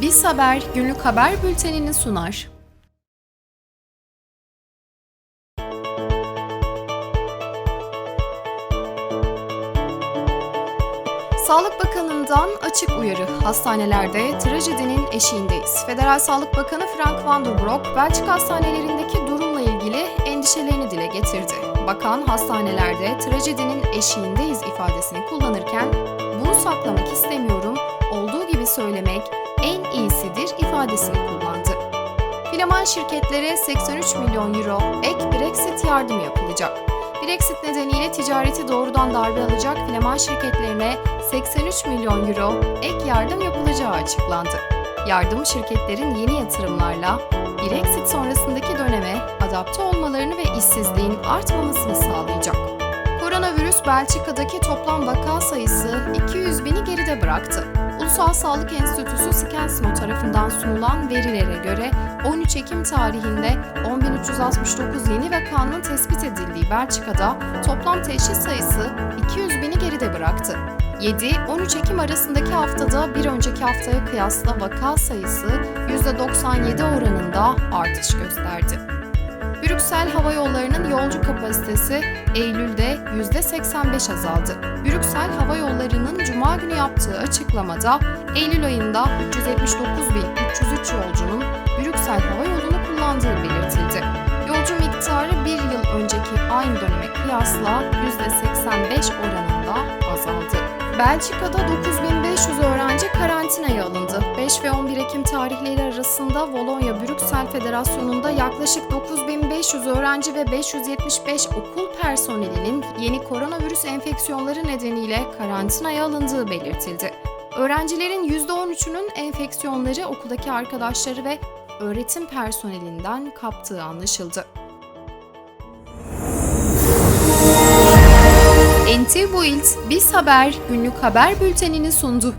Biz Haber günlük haber bültenini sunar. Sağlık Bakanı'ndan açık uyarı. Hastanelerde trajedinin eşiğindeyiz. Federal Sağlık Bakanı Frank van der Broek, Belçika hastanelerindeki durumla ilgili endişelerini dile getirdi. Bakan hastanelerde trajedinin eşiğindeyiz ifadesini kullanırken bunu saklamak istemiyorum, olduğu gibi söylemek iyisidir ifadesini kullandı. Flaman şirketlere 83 milyon euro ek Brexit yardımı yapılacak. Brexit nedeniyle ticareti doğrudan darbe alacak Flaman şirketlerine 83 milyon euro ek yardım yapılacağı açıklandı. Yardım şirketlerin yeni yatırımlarla Brexit sonrasındaki döneme adapte olmalarını ve işsizliğin artmamasını sağlayacak. Koronavirüs Belçika'daki toplam vaka sayısı 200 bini geride bıraktı. Ulusal Sağlık Enstitüsü Skensmo tarafından sunulan verilere göre 13 Ekim tarihinde 10.369 yeni vakanın tespit edildiği Belçika'da toplam teşhis sayısı 200 bini geride bıraktı. 7-13 Ekim arasındaki haftada bir önceki haftaya kıyasla vaka sayısı %97 oranında artış gösterdi. Brüksel Hava Yolları'nın yolcu kapasitesi Eylül'de %85 azaldı. Brüksel Hava Yolları'nın Cuma günü yaptığı açıklamada Eylül ayında 379.303 yolcunun Brüksel Hava Yolu'nu kullandığı belirtildi. Yolcu miktarı bir yıl önceki aynı döneme kıyasla %85 oranında azaldı. Belçika'da 9500 öğrenci karantinaya alındı. 5 ve 11 Ekim tarihleri arasında Volonya-Brüksel Federasyonu'nda yaklaşık 9500 öğrenci ve 575 okul personelinin yeni koronavirüs enfeksiyonları nedeniyle karantinaya alındığı belirtildi. Öğrencilerin %13'ünün enfeksiyonları okuldaki arkadaşları ve öğretim personelinden kaptığı anlaşıldı. NTV Build, Biz Haber günlük haber bültenini sundu.